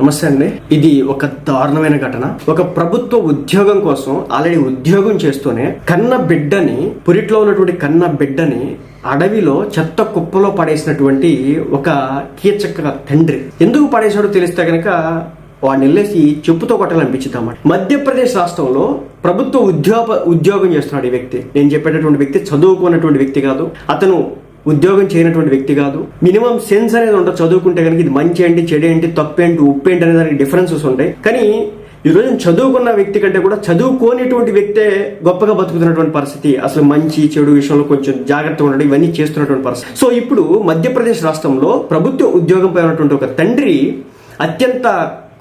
నమస్తే అండి. ఇది ఒక దారుణమైన ఘటన. ఒక ప్రభుత్వ ఉద్యోగం కోసం ఆల్రెడీ ఉద్యోగం చేస్తూనే కన్న బిడ్డని పురిట్లో ఉన్నటువంటి కన్న బిడ్డని అడవిలో చెత్త కుప్పలో పడేసినటువంటి ఒక కీచక తండ్రి. ఎందుకు పడేశాడో తెలిస్తే కనుక వాడిని వెళ్ళేసి చెప్పుతో కొట్టాలనిపించింది అన్నమాట మధ్యప్రదేశ్ రాష్ట్రంలో ప్రభుత్వ ఉద్యోగ ఉద్యోగం చేస్తున్నాడు ఈ వ్యక్తి. నేను చెప్పేటటువంటి వ్యక్తి చదువుకున్నటువంటి వ్యక్తి కాదు. అతను ఉద్యోగం చేయనటువంటి వ్యక్తి కాదు. మినిమం సెన్స్ అనేది ఉంటుంది చదువుకుంటే కనుక ఇది మంచి ఏంటి చెడు ఏంటి తప్పేంటి ఉప్పు ఏంటి అనే దానికి డిఫరెన్సెస్ ఉంటాయి. కానీ ఈ రోజు చదువుకున్న వ్యక్తి కంటే కూడా చదువుకోనిటువంటి వ్యక్తే గొప్పగా బతుకుతున్నటువంటి పరిస్థితి. అసలు మంచి చెడు విషయంలో కొంచెం జాగ్రత్తగా ఉండడం ఇవన్నీ చేస్తున్నటువంటి పరిస్థితి. సో ఇప్పుడు మధ్యప్రదేశ్ రాష్ట్రంలో ప్రభుత్వ ఉద్యోగం పైనటువంటి ఒక తండ్రి అత్యంత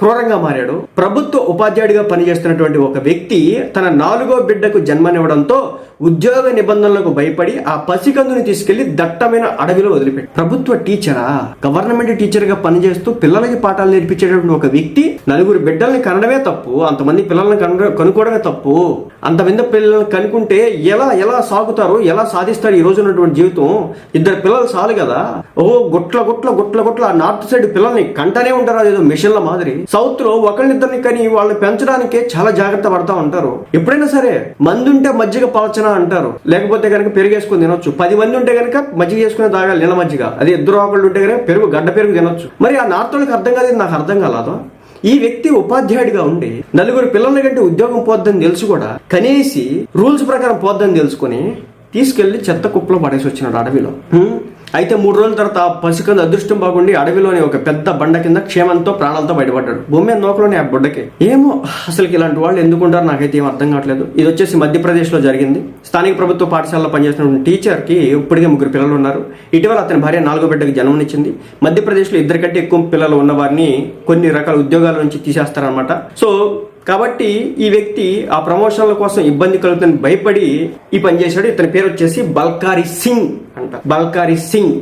క్రూరంగా మారాడు. ప్రభుత్వ ఉపాధ్యాయుడిగా పనిచేస్తున్నటువంటి ఒక వ్యక్తి తన నాలుగో బిడ్డకు జన్మనివ్వడంతో ఉద్యోగ నిబంధనలకు భయపడి ఆ పసికందుని తీసుకెళ్ళి దట్టమైన అడవిలో వదిలిపెట్టి. ప్రభుత్వ టీచరా? గవర్నమెంట్ టీచర్గా పనిచేస్తూ పిల్లలకి పాఠాలు నేర్పించేటటువంటి ఒక వ్యక్తి నలుగురు బిడ్డల్ని కనడమే తప్పు అంతమంది పిల్లల్ని కన కనుక్కోవడమే తప్పు. అంతమంది పిల్లల్ని కనుక్కుంటే ఎలా ఎలా సాగుతారు ఎలా సాధిస్తారు ఈ రోజు ఉన్నటువంటి జీవితం? ఇద్దరు పిల్లలు చాలు కదా. ఓ గుట్ల గుట్ల గుట్ల గుట్ల ఆ నార్త్ సైడ్ పిల్లల్ని కంటనే ఉంటారు అదేదో మిషన్ల మాదిరి. సౌత్లో ఒకళ్ళిద్దరిని కని వాళ్ళని పెంచడానికే చాలా జాగ్రత్త పడతా ఉంటారు. ఎప్పుడైనా సరే మందుంటే మజ్జిగ పాలచన అంటారు. లేకపోతే కనుక పెరిగేసుకుని తినొచ్చు. పది మంది ఉంటే కనుక మజ్జిగ చేసుకుని తాగాలి నీళ్ళ మజ్జిగ. అది ఇద్దరు ఒకళ్ళు ఉంటే కనుక పెరుగు గడ్డ పెరుగు తినొచ్చు. మరి ఆ నార్త్ వాళ్ళకి అర్థం కాలేదు నాకు అర్థం కాలేదు. ఈ వ్యక్తి ఉపాధ్యాయుడిగా ఉండి నలుగురు పిల్లల కంటే ఉద్యోగం పోద్దని తెలుసు కూడా కనీసి రూల్స్ ప్రకారం పోద్దని తెలుసుకుని తీసుకెళ్ళి చెత్త కుప్పలో పడేసి వచ్చినాడు అడవిలో. అయితే మూడు రోజుల తర్వాత పసికంద అదృష్టం బాగుండి అడవిలోని ఒక పెద్ద బండ కింద క్షేమంతో ప్రాణాలతో బయటపడ్డాడు. భూమి నోకలోని ఆ బుడ్డకి. ఏమో అసలు ఇలాంటి వాళ్ళు ఎందుకుంటారు నాకైతే ఏం అర్థం కావట్లేదు. ఇది వచ్చేసి మధ్యప్రదేశ్లో జరిగింది. స్థానిక ప్రభుత్వ పాఠశాలలో పనిచేస్తున్న టీచర్కి ఇప్పటికే ముగ్గురు పిల్లలు ఉన్నారు. ఇటీవల అతని భార్య నాలుగో బిడ్డకి జన్మనిచ్చింది. మధ్యప్రదేశ్లో ఇద్దరు కంటే ఎక్కువ పిల్లలు ఉన్న వారిని కొన్ని రకాల ఉద్యోగాల నుంచి తీసేస్తారనమాట సో కాబట్టి ఈ వ్యక్తి ఆ ప్రమోషన్ల కోసం ఇబ్బంది కలుగుతుందని భయపడి ఈ పని చేశాడు. ఇతని పేరు వచ్చేసి బల్కారి సింగ్ అంట. బల్కారి సింగ్.